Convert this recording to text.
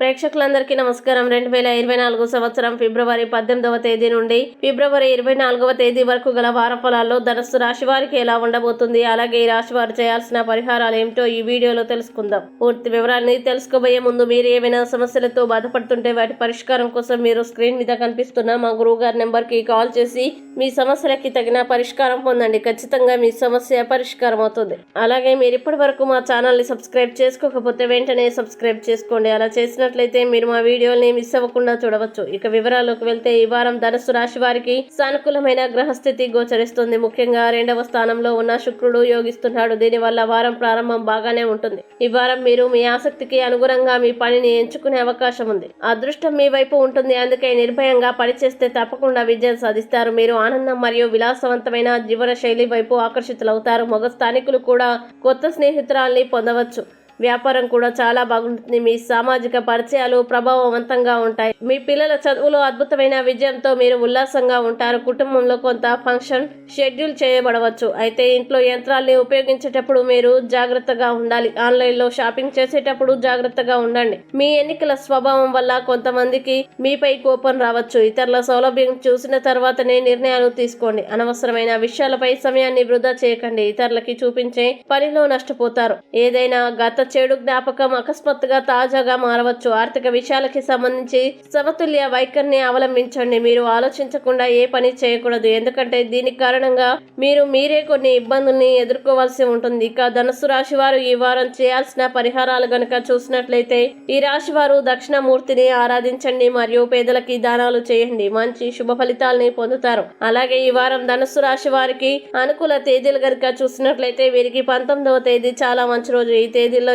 ప్రేక్షకులందరికీ నమస్కారం. రెండు వేల ఇరవై నాలుగు సంవత్సరం ఫిబ్రవరి పద్దెనిమిదవ తేదీ నుండి ఫిబ్రవరి ఇరవై నాలుగవ తేదీ వరకు గల వార ఫలాల్లో ధనస్సు రాశి వారికి ఎలా ఉండబోతుంది? అలాగే ఈ రాశి వారు చేయాల్సిన పరిహారాలు ఏమిటో ఈ వీడియోలో తెలుసుకుందాం. పూర్తి వివరాన్ని తెలుసుకోబోయే ముందు మీరు ఏమైనా సమస్యలతో బాధపడుతుంటే వాటి పరిష్కారం కోసం మీరు స్క్రీన్ మీద కనిపిస్తున్న మా గురువు గారి నెంబర్కి కాల్ చేసి మీ సమస్యలకి తగిన పరిష్కారం పొందండి. ఖచ్చితంగా మీ సమస్య పరిష్కారం అవుతుంది. అలాగే మీరు ఇప్పటి వరకు మా ఛానల్ని సబ్స్క్రైబ్ చేసుకోకపోతే వెంటనే సబ్స్క్రైబ్ చేసుకోండి. అలా చేసిన చేసినట్లయితే మీరు మా వీడియోని మిస్ అవ్వకుండా చూడవచ్చు. ఇక వివరాల్లోకి వెళ్తే ఈ వారం ధనస్సు రాశి వారికి సానుకూలమైన గ్రహస్థితి గోచరిస్తుంది. ముఖ్యంగా రెండవ స్థానంలో ఉన్న శుక్రుడు యోగిస్తున్నాడు. దీనివల్ల వారం ప్రారంభం బాగానే ఉంటుంది. ఈ వారం మీరు మీ ఆసక్తికి అనుగుణంగా మీ పనిని ఎంచుకునే అవకాశం ఉంది. అదృష్టం మీ వైపు ఉంటుంది. అందుకే నిర్భయంగా పనిచేస్తే తప్పకుండా విజయం సాధిస్తారు. మీరు ఆనందం మరియు విలాసవంతమైన జీవన శైలి వైపు ఆకర్షితులవుతారు. మగ స్థానికులు కూడా కొత్త స్నేహితురాల్ని పొందవచ్చు. వ్యాపారం కూడా చాలా బాగుంటుంది. మీ సామాజిక పరిచయాలు ప్రభావవంతంగా ఉంటాయి. మీ పిల్లల చదువులో అద్భుతమైన విజయంతో మీరు ఉల్లాసంగా ఉంటారు. కుటుంబంలో కొంత ఫంక్షన్ షెడ్యూల్ చేయబడవచ్చు. అయితే ఇంట్లో యంత్రాల్ని ఉపయోగించేటప్పుడు మీరు జాగ్రత్తగా ఉండాలి. ఆన్లైన్లో షాపింగ్ చేసేటప్పుడు జాగ్రత్తగా ఉండండి. మీ ఎన్నికల స్వభావం వల్ల కొంతమందికి మీపై కోపం రావచ్చు. ఇతరుల సౌలభ్యం చూసిన తర్వాతనే నిర్ణయాలు తీసుకోండి. అనవసరమైన విషయాలపై సమయాన్ని వృధా చేయకండి. ఇతరులకి చూపించే పనిలో నష్టపోతారు. ఏదైనా గత చెడు జ్ఞాపకం అకస్మాత్తుగా తాజాగా మారవచ్చు. ఆర్థిక విషయాలకి సంబంధించి సమతుల్య వైఖరిని అవలంబించండి. మీరు ఆలోచించకుండా ఏ పని చేయకూడదు. ఎందుకంటే దీని కారణంగా మీరు మీరే కొన్ని ఇబ్బందుల్ని ఎదుర్కోవాల్సి ఉంటుంది. ఇక ధనుసు రాశి వారు ఈ వారం చేయాల్సిన పరిహారాలు గనుక చూసినట్లయితే ఈ రాశి వారు దక్షిణమూర్తిని ఆరాధించండి మరియు పేదలకి దానాలు చేయండి. మంచి శుభ ఫలితాలని పొందుతారు. అలాగే ఈ వారం ధనుసు రాశి వారికి అనుకూల తేదీలు గనుక చూసినట్లయితే వీరికి పంతొమ్మిదవ తేదీ చాలా మంచి రోజు. ఈ తేదీలో